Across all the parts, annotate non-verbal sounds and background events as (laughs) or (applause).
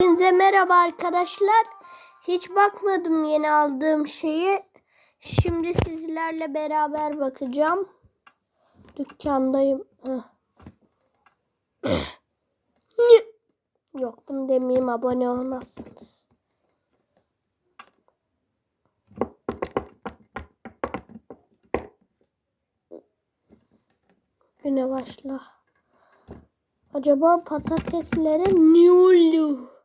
Hepinize merhaba arkadaşlar. Hiç bakmadım yeni aldığım şeyi. Şimdi sizlerle beraber bakacağım. Dükkandayım. Heh. Yok bunu demeyeyim abone olmazsınız. Güne başla. Acaba patateslere ne oldu?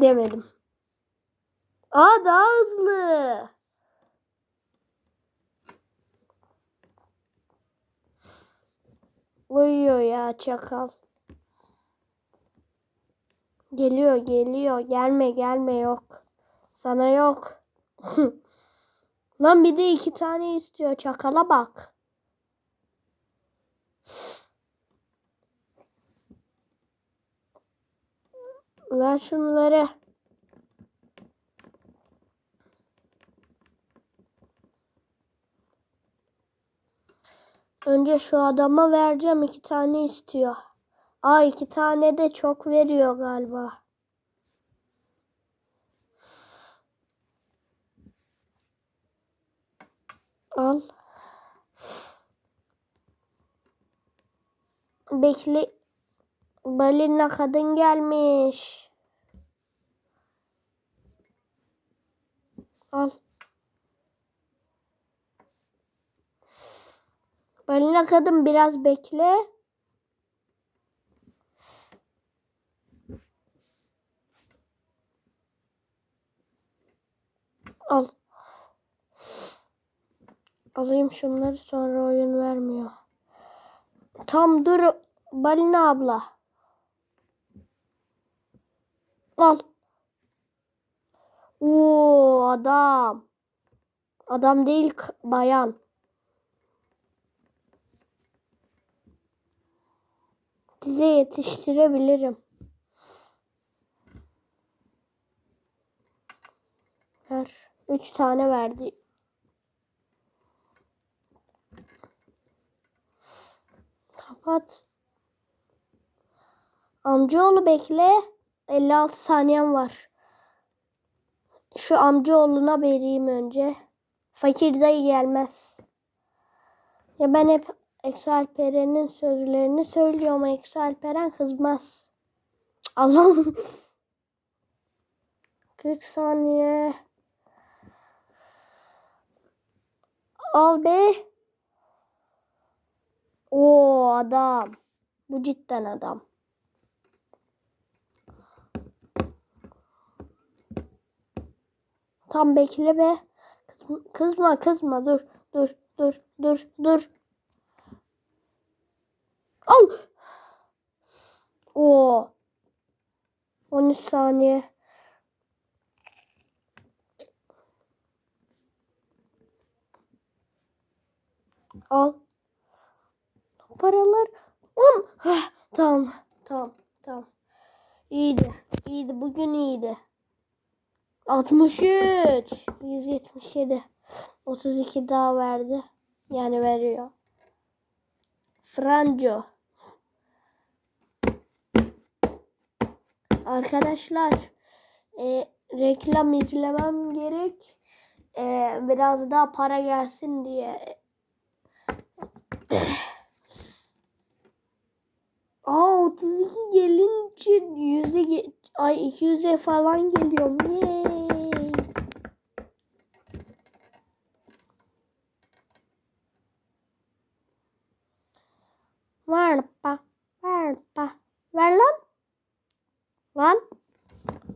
Demedim. Aa daha hızlı. Uyuyor ya çakal. Geliyor geliyor. Gelme gelme yok. Sana yok. (laughs) Lan bir de iki tane istiyor. Çakala bak. Ver şunları. Önce şu adama vereceğim. iki tane istiyor. Aa iki tane de çok veriyor galiba. Al. Bekle. Balina kadın gelmiş. Al. Balina kadın biraz bekle. Al. Alayım şunları sonra oyun vermiyor. Tam dur Balina abla. Al. Oo adam. Adam değil bayan. Size yetiştirebilirim. Ver. Üç tane verdi. Kapat. Amcaoğlu bekle. 56 saniyem var. Şu amcaoğluna vereyim önce. Fakir dayı gelmez. Ya ben hep Eksalperen'in sözlerini söylüyorum. Eksalperen kızmaz. Cık, Allah'ım. (laughs) 40 saniye. Al be. Oo adam. Bu cidden adam. Tam bekle be. Kızma kızma, dur dur dur dur dur. Al. Oo. 13 saniye. Al. Paralar. On. Heh, tamam. Tamam. Tamam. İyiydi. İyiydi. Bugün iyiydi. 63. 177. 32 daha verdi. Yani veriyor. Franco. Arkadaşlar e, reklam izlemem gerek. E, biraz daha para gelsin diye. (clears throat) Aa 32 gelince 100'e ge- ay 200'e falan geliyorum. Yay. Ver pa, ver pa. Ver lan. Lan.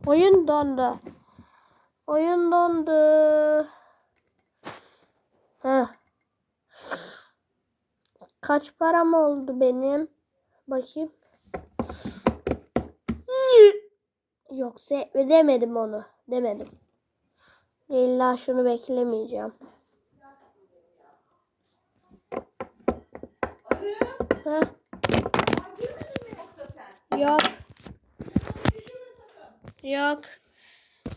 Oyun dondu. Oyun dondu. Heh. Kaç param oldu benim? Bakayım. Yoksa demedim onu. Demedim. İlla şunu beklemeyeceğim. Heh. Yok. Yok.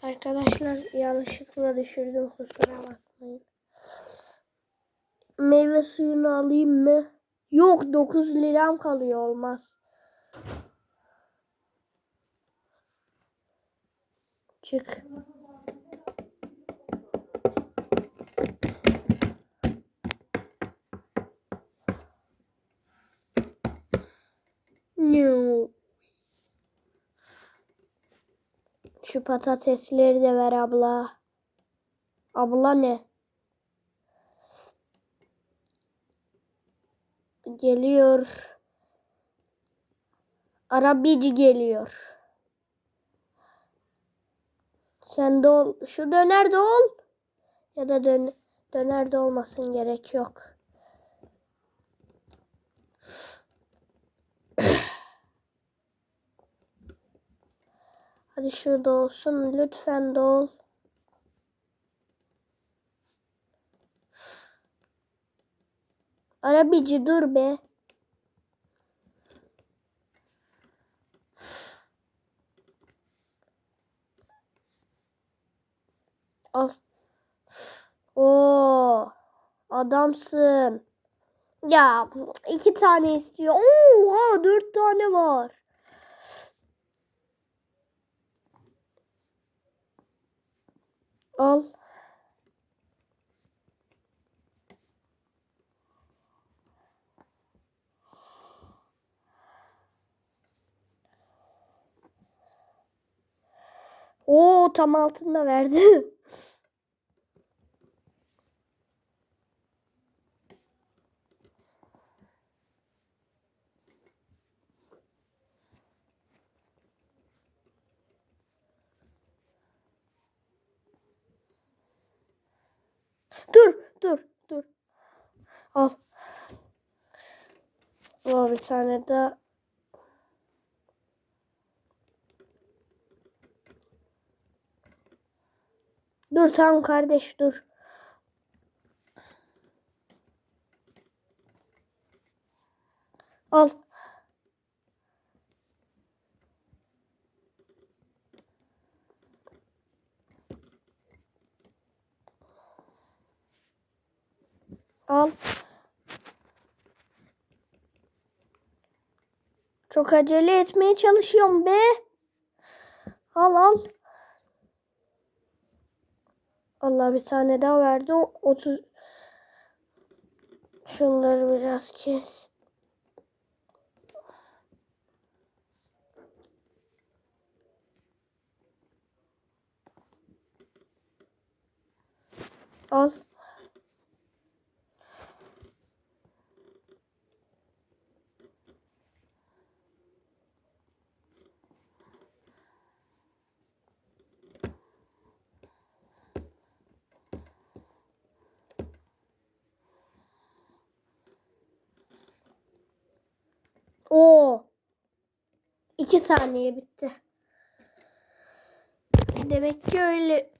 Arkadaşlar yanlışlıkla düşürdüm kusura bakmayın. meyve suyunu alayım mı? Yok 9 liram kalıyor olmaz. Çık. Şu patatesleri de ver abla. Abla ne? Geliyor. Arabici geliyor. Sen de ol. Şu döner de ol. Ya da dön döner de olmasın gerek yok. Hadi şurada olsun. Lütfen de ol. Arabici dur be. Al. Oo, adamsın. Ya iki tane istiyor. Oha dört tane var. Al. Oo tam altında verdi. (laughs) dur dur dur. Al. Al bir tane daha. Dur tamam kardeş dur. Al. Al. Çok acele etmeye çalışıyorum be. Al al. Allah bir tane daha verdi. O 30 Şunları biraz kes. Al. 2 saniye bitti. Demek ki öyle.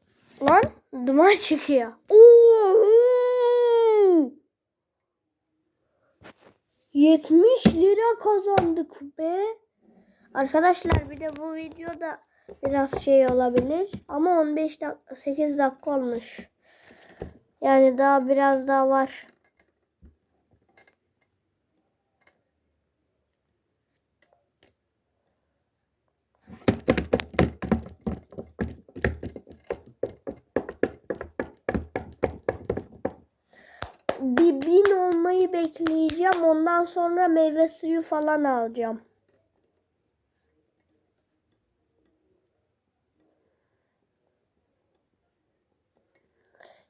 Lan duman çıkıyor. Oo! 70 lira kazandık be. Arkadaşlar bir de bu videoda biraz şey olabilir. Ama 15 dakika 8 dakika olmuş. Yani daha biraz daha var. Bir bin olmayı bekleyeceğim. Ondan sonra meyve suyu falan alacağım.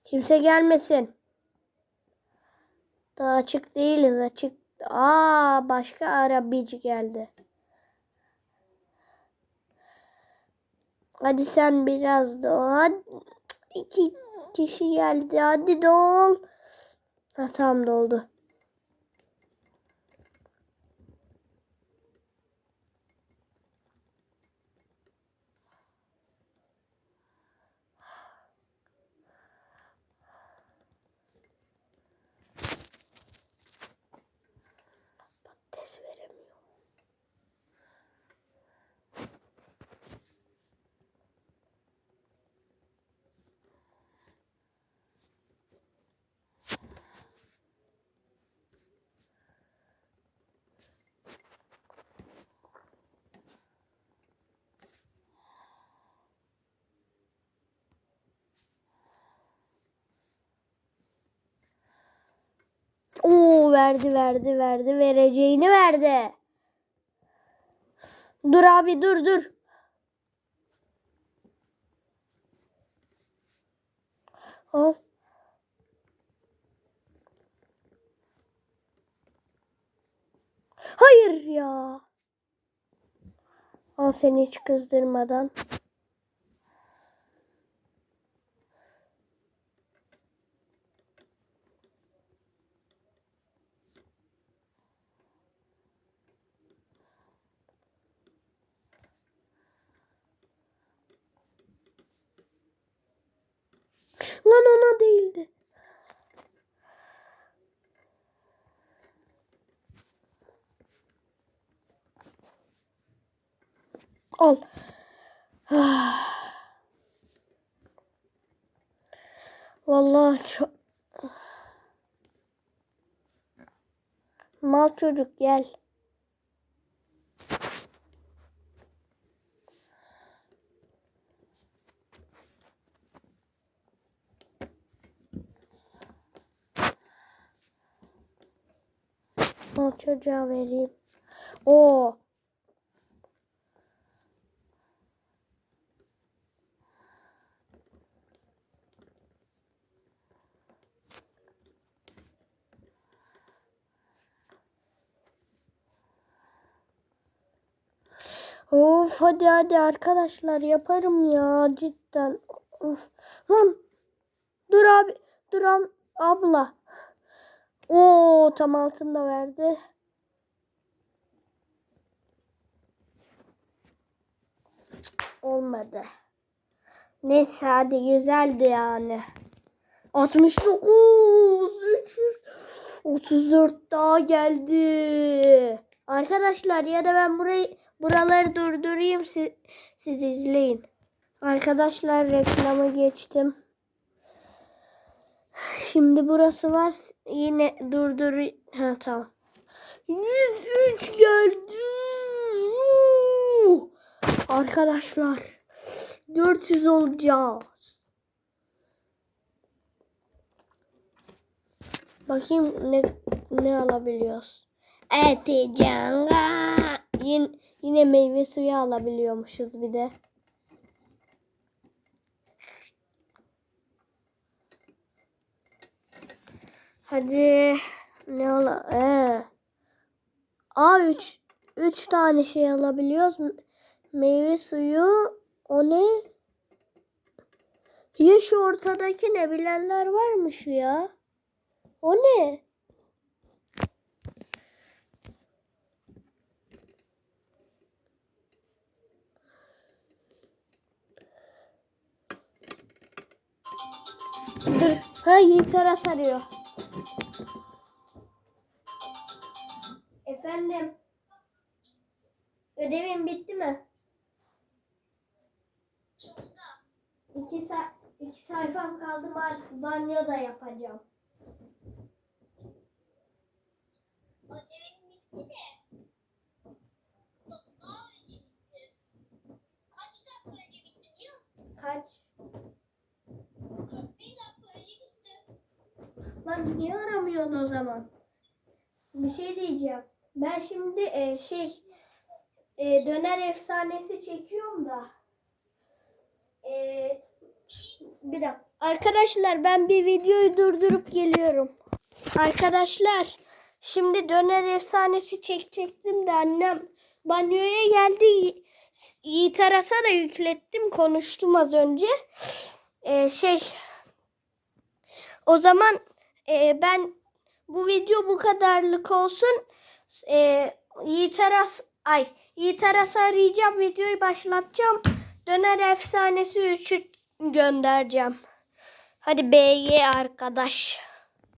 Kimse gelmesin. Daha açık değiliz. Açık. Aa başka arabici geldi. Hadi sen biraz da hadi. İki kişi geldi. Hadi dol. Ha tamam doldu. Oo verdi verdi verdi vereceğini verdi. Dur abi dur dur. Al. Hayır ya. Al seni hiç kızdırmadan. Al. Vallahi çok... Mal çocuk gel. Mal çocuğa vereyim. Oo. Of hadi hadi arkadaşlar yaparım ya cidden. Dur abi dur am- abla. Oo tam altında verdi. Olmadı. Neyse hadi güzeldi yani. 69 300 34 daha geldi. Arkadaşlar ya da ben burayı buraları durdurayım siz, siz izleyin. Arkadaşlar reklamı geçtim. Şimdi burası var. Yine durdur. Ha tamam. 103 geldi. Arkadaşlar 400 olacağız. Bakayım ne ne alabiliyoruz. Eticanga. Yine, yine meyve suyu alabiliyormuşuz bir de. Hadi ne ola? Ee. Aa 3 3 tane şey alabiliyoruz. Meyve suyu o ne? Ya şu ortadaki ne bilenler var mı şu ya? O ne? Dur. Ha Yiğit Aras arıyor. Efendim. Ödevin bitti mi? İki, sa iki sayfam kaldı. Ba- Banyo da yapacağım. Ödevim bitti de. Daha önce bitti. Kaç dakika önce bitti diyor musun? Kaç? 41 dakika önce bitti. Niye aramıyorsun o zaman? Bir şey diyeceğim. Ben şimdi e, şey e, döner efsanesi çekiyorum da. E, bir dakika. Arkadaşlar ben bir videoyu durdurup geliyorum. Arkadaşlar şimdi döner efsanesi çekecektim de annem banyoya geldi. Yi- Yiğit Aras'a da yüklettim. Konuştum az önce. E, şey o zaman e, ben bu video bu kadarlık olsun. E, Yiğit Aras, ay Yiğit Aras'ı arayacağım. Videoyu başlatacağım. Döner efsanesi 3'ü göndereceğim. Hadi BY arkadaş.